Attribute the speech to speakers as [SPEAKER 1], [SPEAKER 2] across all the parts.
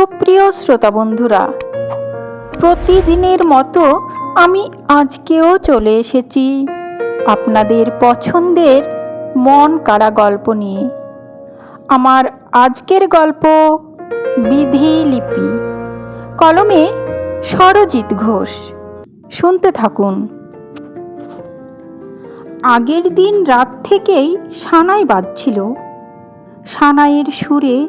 [SPEAKER 1] সুপ্রিয় শ্রোতা বন্ধুরা প্রতিদিনের মতো আমি আজকেও চলে এসেছি আপনাদের পছন্দের মন কাড়া গল্প নিয়ে। আমার আজকের গল্প বিধি লিপি, কলমে সরজিৎ ঘোষ। শুনতে থাকুন। আগের দিন রাত থেকেই সানাই বাজছিল। সানাইয়ের সুরে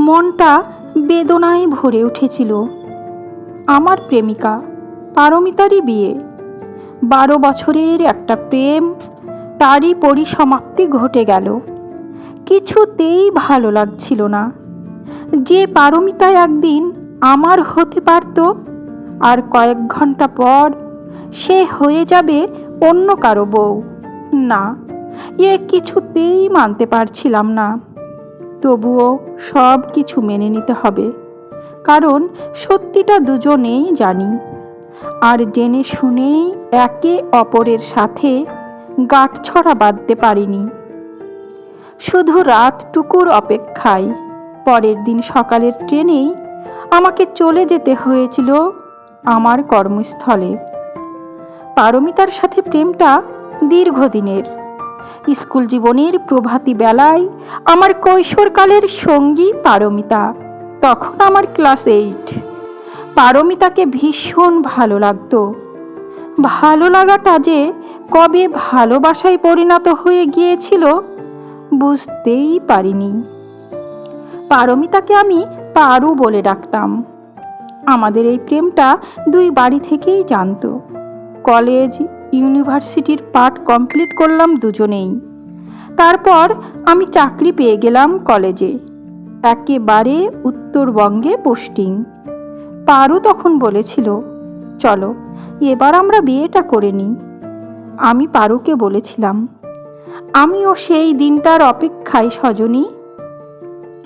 [SPEAKER 1] মনটা বেদনায় ভরে উঠেছিল। আমার প্রেমিকা, পারমিতারই বিয়ে। বারো বছরের একটা প্রেম, তারই পরিসমাপ্তি ঘটে গেল। কিছুতেই ভালো লাগছিল না। যে পারমিতা একদিন আমার হতে পারত, আর কয়েক ঘণ্টা পর সে হয়ে যাবে অন্য কারও বউ। না, এ কিছুতেই মানতে পারছিলাম না। তবুও সব কিছু মেনে নিতে হবে। কারণ সত্যিটা দুজনেই জানি। আর জেনে শুনেই একে অপরের সাথে গাঁটছড়া বাঁধতে পারিনি। শুধু রাতটুকুর অপেক্ষায় পরের দিন সকালের ট্রেনেই আমাকে চলে যেতে হয়েছিল আমার কর্মস্থলে। পারমিতার সাথে প্রেমটা দীর্ঘদিনের। স্কুল জীবনের প্রভাতী বেলায় আমার কৈশোরকালের সঙ্গী পারমিতা, তখন আমার ক্লাস এইট পারমিতাকে ভীষণ ভালো লাগতো। ভালো লাগাটা যে কবে ভালোবাসায় পরিণত হয়ে গিয়েছিল বুঝতেই পারিনি। পারমিতাকে আমি পারু বলে ডাকতাম। আমাদের এই প্রেমটা দুই বাড়ি থেকেই জানতো। কলেজ ইউনিভার্সিটির পাঠ কমপ্লিট করলাম দুজনেই। তারপর আমি চাকরি পেয়ে গেলাম কলেজে। একেবারে উত্তরবঙ্গে পোস্টিং। পারু তখন বলেছিল, চলো, এবার আমরা বিয়েটা করে নিই। আমি পারুকে বলেছিলাম, আমিও সেই দিনটার অপেক্ষায় সজনী।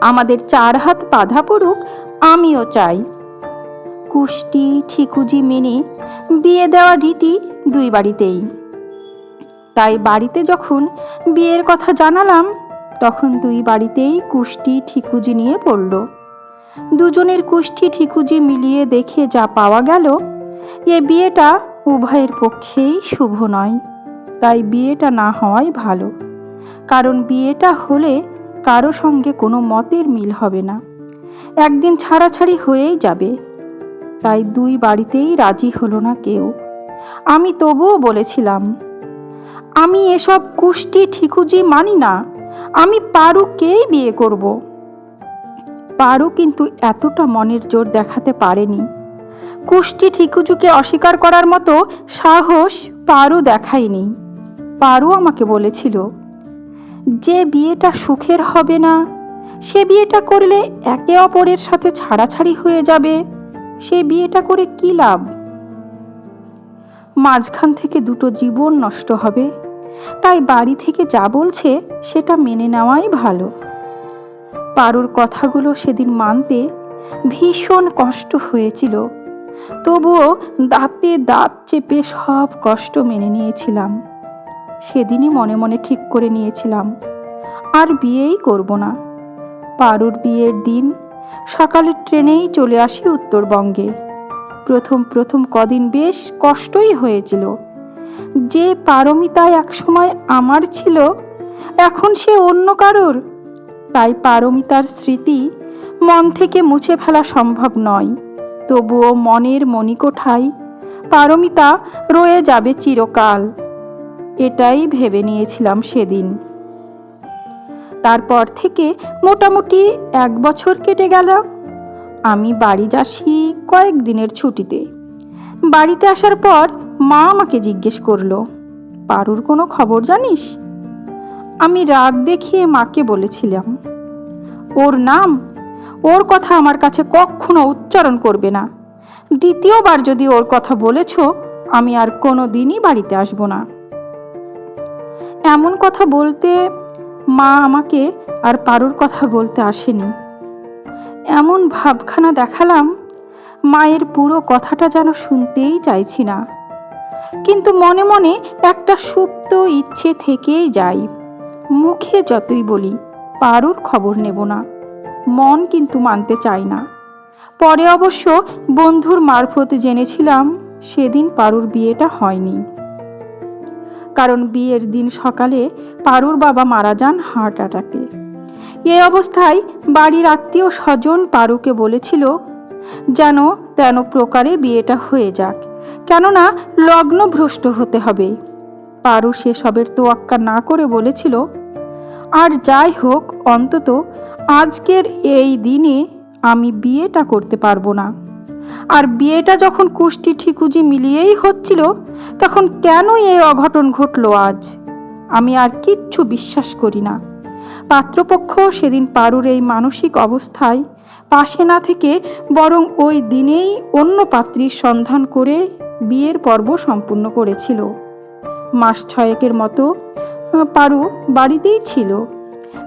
[SPEAKER 1] আমাদের চার হাত বাধা পড়ুক, আমিও চাই। কুষ্টি ঠিকুজি মেনে বিয়ে দেওয়ার রীতি দুই বাড়িতেই। তাই বাড়িতে যখন বিয়ের কথা জানালাম, তখন দুই বাড়িতেই কুষ্টি ঠিকুজি নিয়ে পড়ল। দুজনের কুষ্টি ঠিকুজি মিলিয়ে দেখে যা পাওয়া গেল, এ বিয়েটা উভয়ের পক্ষেই শুভ নয়। তাই বিয়েটা না হওয়াই ভালো। কারণ বিয়েটা হলে কারও সঙ্গে কোনো মতের মিল হবে না। একদিন ছাড়াছাড়ি হয়েই যাবে। তাই দুই বাড়িতেই রাজি হলো না কেউ। আমি তবুও বলেছিলাম, আমি এসব কুষ্টি ঠিকুজি মানি না, আমি পারুকেই বিয়ে করব। পারু কিন্তু এতটা মনের জোর দেখাতে পারেনি। কুষ্টি ঠিকুজুকে অস্বীকার করার মতো সাহস পারু দেখায়নি। পারু আমাকে বলেছিল, যে বিয়েটা সুখের হবে না, সে বিয়েটা করলে একে অপরের সাথে ছাড়াছাড়ি হয়ে যাবে। সে বিয়েটা করে কী লাভ? মাঝখান থেকে দুটো জীবন নষ্ট হবে। তাই বাড়ি থেকে যা বলছে, সেটা মেনে নেওয়াই ভালো। পারুর কথাগুলো সেদিন মানতে ভীষণ কষ্ট হয়েছিল। তবুও দাঁতে দাঁত চেপে সব কষ্ট মেনে নিয়েছিলাম। সেদিনই মনে মনে ঠিক করে নিয়েছিলাম। আর বিয়েই করব না। পারুর বিয়ের দিন সকালের ট্রেনেই চলে আসি উত্তরবঙ্গে। প্রথম প্রথম কদিন বেশ কষ্টই হয়েছিল। যে পারমিতায় একসময় আমার ছিল, এখন সে অন্য কারোর। তাই পারমিতার স্মৃতি মন থেকে মুছে ফেলা সম্ভব নয়। তবুও মনের মণিকোঠায় পারমিতা রয়ে যাবে চিরকাল। এটাই ভেবে নিয়েছিলাম সেদিন। তারপর থেকে মোটামুটি এক বছর কেটে গেল। আমি বাড়ি যাসি কয়েক দিনের ছুটিতে। বাড়িতে আসার পর মা আমাকে জিজ্ঞেস করল, পারুর কোনো খবর জানিস? আমি রাগ দেখিয়ে মাকে বলেছিলাম, ওর নাম, ওর কথা আমার কাছে কখনো উচ্চারণ করবে না। দ্বিতীয়বার যদি ওর কথা বলেছ, আমি আর কোনো দিনই বাড়িতে আসব না। এমন কথা বলতে মা আমাকে আর পারুর কথা বলতে আসেনি। এমন ভাবখানা দেখালাম, মায়ের পুরো কথাটা যেন শুনতেই চাইছি না। কিন্তু মনে মনে একটা সুপ্ত ইচ্ছে থেকেই যাই। মুখে যতই বলি পারুর খবর নেব না। মন কিন্তু মানতে চায় না। পরে অবশ্য বন্ধুর মারফত জেনেছিলাম, সেদিন পারুর বিয়েটা হয়নি। কারণ বিয়ের দিন সকালে পারুর বাবা মারা যান হার্ট অ্যাটাকে। এই অবস্থায় বাড়ির আত্মীয় স্বজন পারুকে বলেছিল, যেন তেন প্রকারে বিয়েটা হয়ে যাক, কেননা লগ্ন ভ্রষ্ট হতে হবে। পারু সেসবের তোয়াক্কা না করে বলেছিল, আর যাই হোক, অন্তত আজকের এই দিনে আমি বিয়েটা করতে পারব না। আর বিয়েটা যখন কুষ্টি ঠিকুজি মিলিয়েই হচ্ছিল, তখন কেন এই অঘটন ঘটলো আজ? আমি আর কিচ্ছু বিশ্বাস করি না। পাত্রপক্ষ সেদিন পারুর এই মানসিক অবস্থায় পাশে না থেকে বরং ওই দিনেই অন্য পাত্রীর সন্ধান করে বিয়ের পর্ব সম্পূর্ণ করেছিল। মাস ছয়েকের মতো পারু বাড়িতেই ছিল।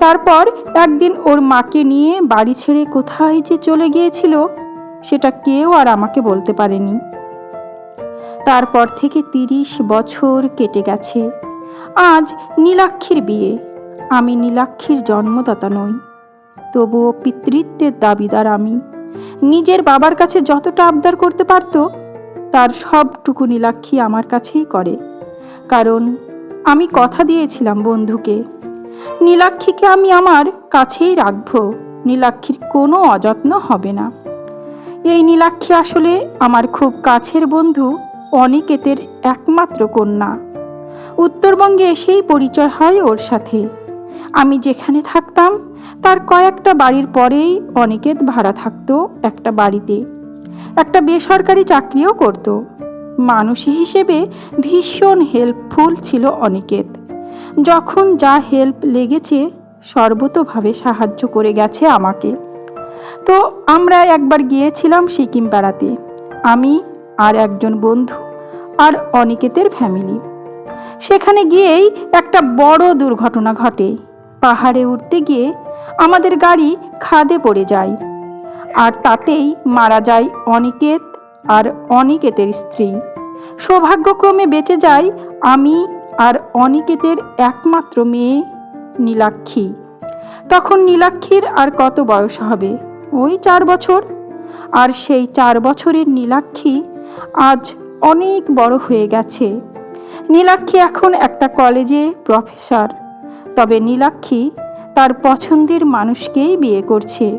[SPEAKER 1] তারপর একদিন ওর মাকে নিয়ে বাড়ি ছেড়ে কোথায় যে চলে গিয়েছিল সেটা কেউ আর আমাকে বলতে পারেনি। তারপর থেকে তিরিশ বছর কেটে গেছে। আজ নীলাক্ষীর বিয়ে। আমি নীলাক্ষীর জন্মদাতা নই। তবুও পিতৃত্বের দাবিদার আমি। নিজের বাবার কাছে যতটা আবদার করতে পারতো, তার সবটুকু নীলাক্ষী আমার কাছেই করে। কারণ আমি কথা দিয়েছিলাম বন্ধুকে। নীলাক্ষীকে আমি আমার কাছেই রাখব। নীলাক্ষীর কোনো অযত্ন হবে না। এই নীলাক্ষী আসলে আমার খুব কাছের বন্ধু, অনিকেতের একমাত্র কন্যা। উত্তরবঙ্গে এসেই পরিচয় হয় ওর সাথে। আমি যেখানে থাকতাম, তার কয়েকটা বাড়ির পরেই অনিকেত ভাড়া থাকতো একটা বাড়িতে। একটা বেসরকারি চাকরিও করত। মানুষ হিসেবে ভীষণ হেল্পফুল ছিল অনিকেত। যখন যা হেল্প লেগেছে, সর্বতোভাবে সাহায্য করে গেছে আমাকে। তো আমরা একবার গিয়েছিলাম সিকিম বেড়াতে। আমি আর একজন বন্ধু আর অনিকেতের ফ্যামিলি। সেখানে গিয়েই একটা বড় দুর্ঘটনা ঘটে। পাহাড়ে উঠতে গিয়ে আমাদের গাড়ি খাদে পড়ে যায়। আর তাতেই মারা যায় অনিকেত আর অনিকেতের স্ত্রী। সৌভাগ্যক্রমে বেঁচে যায় আমি আর অনিকেতের একমাত্র মেয়ে নীলাক্ষী। তখন নীলাক্ষীর আর কত বয়স হবে? ওই চার বছর। আর সেই চার বছরের নীলাক্ষী আজ অনেক বড় হয়ে গেছে। নীলাক্ষী এখন একটা কলেজে প্রফেসর। তবে নীলাক্ষী তার পছন্দের মানুষকেই বিয়ে করছে।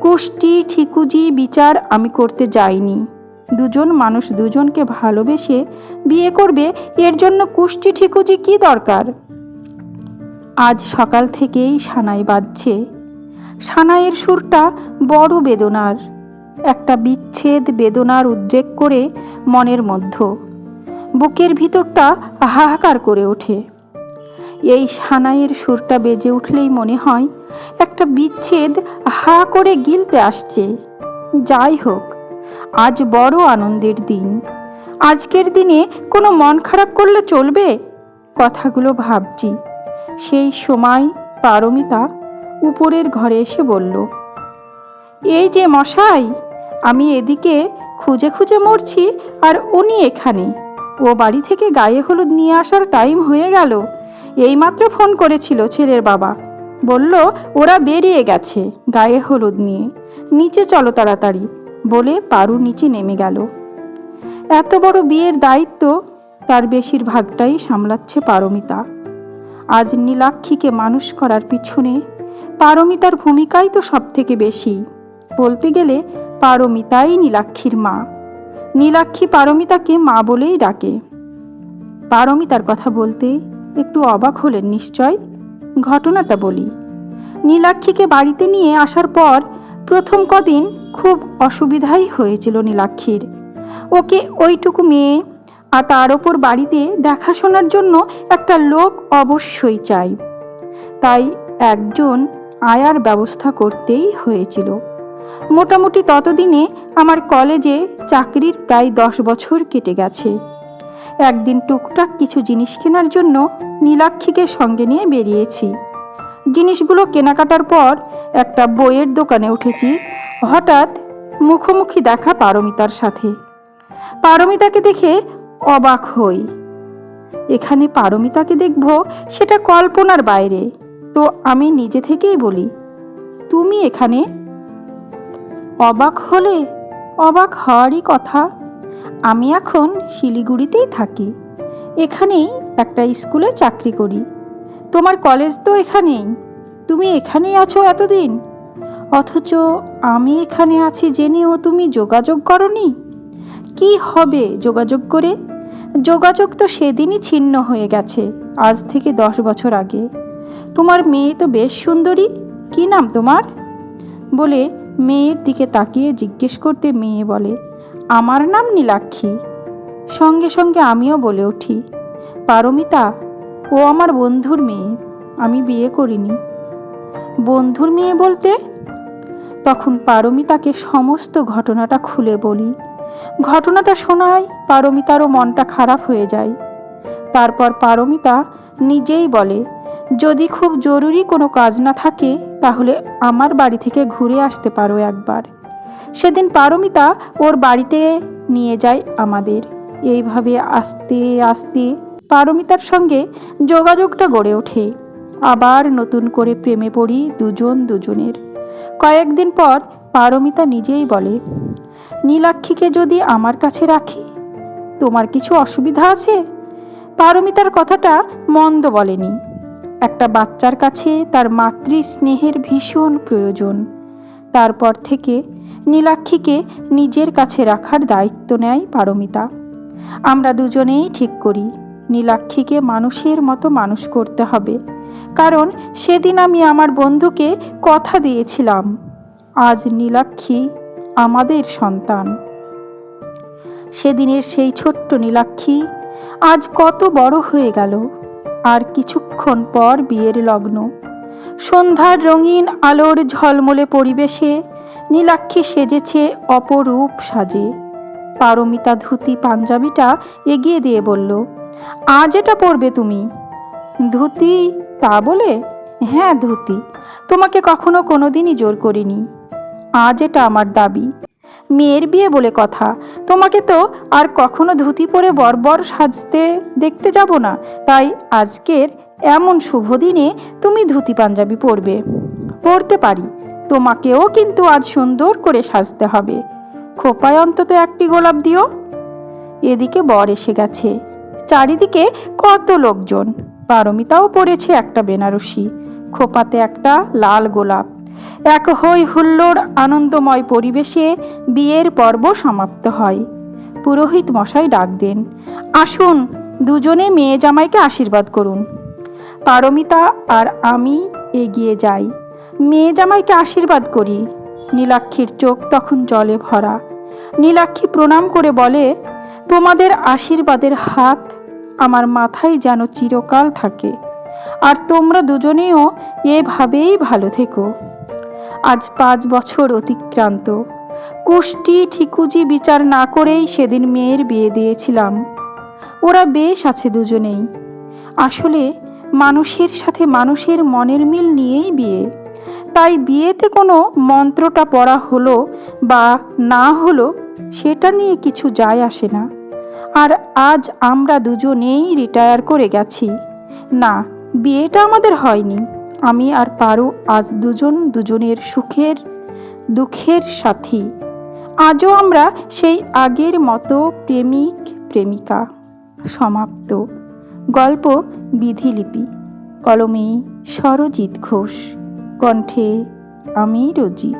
[SPEAKER 1] কুষ্টি, ঠিকুজি বিচার আমি করতে যাইনি। দুজন মানুষ দুজনকে ভালোবেসে বিয়ে করবে, এর জন্য কুষ্টি, ঠিকুজি কি দরকার? আজ সকাল থেকেই সানাই বাজছে। সানাইয়ের সুরটা বড় বেদনার। একটা বিচ্ছেদ বেদনার উদ্রেক করে মনের মধ্য। বুকের ভিতরটা হাহাকার করে ওঠে। এই সানাইয়ের সুরটা বেজে উঠলেই মনে হয় একটা বিচ্ছেদ হা করে গিলতে আসছে। যাই হোক, আজ বড় আনন্দের দিন। আজকের দিনে কোনো মন খারাপ করলে চলবে? কথাগুলো ভাবছি। সেই সময় পারমিতা উপরের ঘরে এসে বলল, এই যে মশাই, আমি এদিকে খুঁজে খুঁজে মরছি আর উনি এখানে। ও বাড়ি থেকে গায়ে হলুদ নিয়ে আসার টাইম হয়ে গেল। এইমাত্র ফোন করেছিল ছেলের বাবা। বলল, ওরা বেরিয়ে গেছে গায়ে হলুদ নিয়ে। নিচে চলো তাড়াতাড়ি। বলে পারু নিচে নেমে গেল। এত বড় বিয়ের দায়িত্ব তার বেশিরভাগটাই সামলাচ্ছে পারমিতা। আজ নীলাক্ষীকে মানুষ করার পিছনে পারমিতার ভূমিকাই তো সব থেকে বেশি। বলতে গেলে পারমিতাই নীলাক্ষীর মা। নীলাক্ষী পারমিতাকে মা বলেই ডাকে। পারমিতার কথা বলতে একটু অবাক হলেন নিশ্চয়? ঘটনাটা বলি। নীলাক্ষীকে বাড়িতে নিয়ে আসার পর প্রথম কদিন খুব অসুবিধাই হয়েছিল নীলাক্ষীর। ওকে ওইটুকু মেয়ে আর তার ওপর বাড়িতে দেখাশোনার জন্য একটা লোক অবশ্যই চাই। তাই একজন আয়ার ব্যবস্থা করতেই হয়েছিল। মোটামুটি ততদিনে আমার কলেজে চাকরির প্রায় দশ বছর কেটে গেছে। একদিন টুকটাক কিছু জিনিস কেনার জন্য নীলাক্ষীকে সঙ্গে নিয়ে বেরিয়েছি। জিনিসগুলো কেনাকাটার পর একটা বইয়ের দোকানে উঠেছি। হঠাৎ মুখোমুখি দেখা পারমিতার সাথে। পারমিতাকে দেখে অবাক হই। এখানে পারমিতাকে দেখব সেটা কল্পনার বাইরে। তো আমি নিজে থেকেই বলি, তুমি এখানে? অবাক হলে অবাক হওয়ারই কথা। আমি এখন শিলিগুড়িতেই থাকি। এখানেই একটা স্কুলে চাকরি করি। তোমার কলেজ তো এখানেই। তুমি এখানেই আছো এতদিন। অথচ আমি এখানে আছি জেনেও তুমি যোগাযোগ করনি? কি হবে যোগাযোগ করে? যোগাযোগ তো সেদিনই ছিন্ন হয়ে গেছে, আজ থেকে দশ বছর আগে। তোমার মেয়ে তো বেশ সুন্দরী, কি নাম তোমার? বলে মেয়ের দিকে তাকিয়ে জিজ্ঞেস করতে মেয়ে বলে, আমার নাম নীলাক্ষী। সঙ্গে সঙ্গে আমিও বলে উঠি, পারমিতা, ও আমার বন্ধুর মেয়ে, আমি বিয়ে করিনি। বন্ধুর মেয়ে বলতে? তখন পারমিতাকে সমস্ত ঘটনাটা খুলে বলি। ঘটনাটা শোনায় পারমিতারও মনটা খারাপ হয়ে যায়। তারপর পারমিতা নিজেই বলে যদি খুব জরুরি কোনো কাজ না থাকে, তাহলে আমার বাড়ি থেকে ঘুরে আসতে পারো একবার। সেদিন পারমিতা ওর বাড়িতে নিয়ে যায় আমাদের। এইভাবে আস্তে আস্তে পারমিতার সঙ্গে যোগাযোগটা গড়ে ওঠে। আবার নতুন করে প্রেমে পড়ি দুজন দুজনের। কয়েকদিন পর পারমিতা নিজেই বলে, নীলাক্ষীকে যদি আমার কাছে রাখি, তোমার কিছু অসুবিধা আছে? পারমিতার কথাটা মন্দ বলেনি। একটা বাচ্চার কাছে তার মাতৃ স্নেহের ভীষণ প্রয়োজন। তারপর থেকে নীলাক্ষীকে নিজের কাছে রাখার দায়িত্ব নেয় পারমিতা। আমরা দুজনেই ঠিক করি, নীলাক্ষীকে মানুষের মতো মানুষ করতে হবে। কারণ সেদিন আমি আমার বন্ধুকে কথা দিয়েছিলাম। আজ নীলাক্ষী আমাদের সন্তান। সেদিনের সেই ছোট্ট নীলাক্ষী আজ কত বড় হয়ে গেল। আর কিছুক্ষণ পর বিয়ের লগ্ন। সন্ধ্যার রঙিন আলোর ঝলমলে পরিবেশে নীলাক্ষী সেজেছে অপরূপ সাজে। পারমিতা ধুতি পাঞ্জাবিটা এগিয়ে দিয়ে বলল, আজ এটা পরবে তুমি? ধুতি? তা বলে? হ্যাঁ ধুতি। তোমাকে কখনো কোনোদিনই জোর করিনি। আজ এটা আমার দাবি। মেয়ের বিয়ে বলে কথা। তোমাকে তো আর কখনো ধুতি পরে বর্বর সাজতে দেখতে যাব না। তাই আজকের এমন শুভ দিনে তুমি ধুতি পাঞ্জাবি পরবে। পরতে পারি। তোমাকেও কিন্তু আজ সুন্দর করে সাজতে হবে। খোপায় অন্তত একটি গোলাপ দিও। এদিকে বর এসে গেছে। চারিদিকে কত লোকজন। পারমিতাও পড়েছে একটা বেনারসি। খোপাতে একটা লাল গোলাপ। এক হই হুল্লোড় আনন্দময় পরিবেশে বিয়ের পর্ব সমাপ্ত হয়। পুরোহিত মশাই ডাক দেন, আসুন, দুজনে মেয়ে জামাইকে আশীর্বাদ করুন। পারমিতা আর আমি এগিয়ে যাই। মেয়ে জামাইকে আশীর্বাদ করি। নীলাক্ষীর চোখ তখন জলে ভরা। নীলাক্ষী প্রণাম করে বলে, তোমাদের আশীর্বাদের হাত আমার মাথায় যেন চিরকাল থাকে, আর তোমরা দুজনেও এভাবেই ভালো থেকো। আজ পাঁচ বছর অতিক্রান্ত। কুষ্টি ঠিকুজি বিচার না করেই সেদিন মেয়ের বিয়ে দিয়েছিলাম। ওরা বেশ আছে দুজনেই। আসলে মানুষের সাথে মানুষের মনের মিল নিয়েই বিয়ে। তাই বিয়েতে কোনো মন্ত্রটা পড়া হলো বা না হলো সেটা নিয়ে কিছু যায় আসে না। আর আজ আমরা দুজনেই রিটায়ার করে গেছি। না, বিয়েটা আমাদের হয়নি। আমি আর পারো আজ দুজন দুজনের সুখের, দুঃখের সাথী। আজও আমরা সেই আগের মতো প্রেমিক, প্রেমিকা। সমাপ্ত। গল্প, বিধিলিপি। কলমে সরজিৎ ঘোষ। কণ্ঠে আমি রোজি।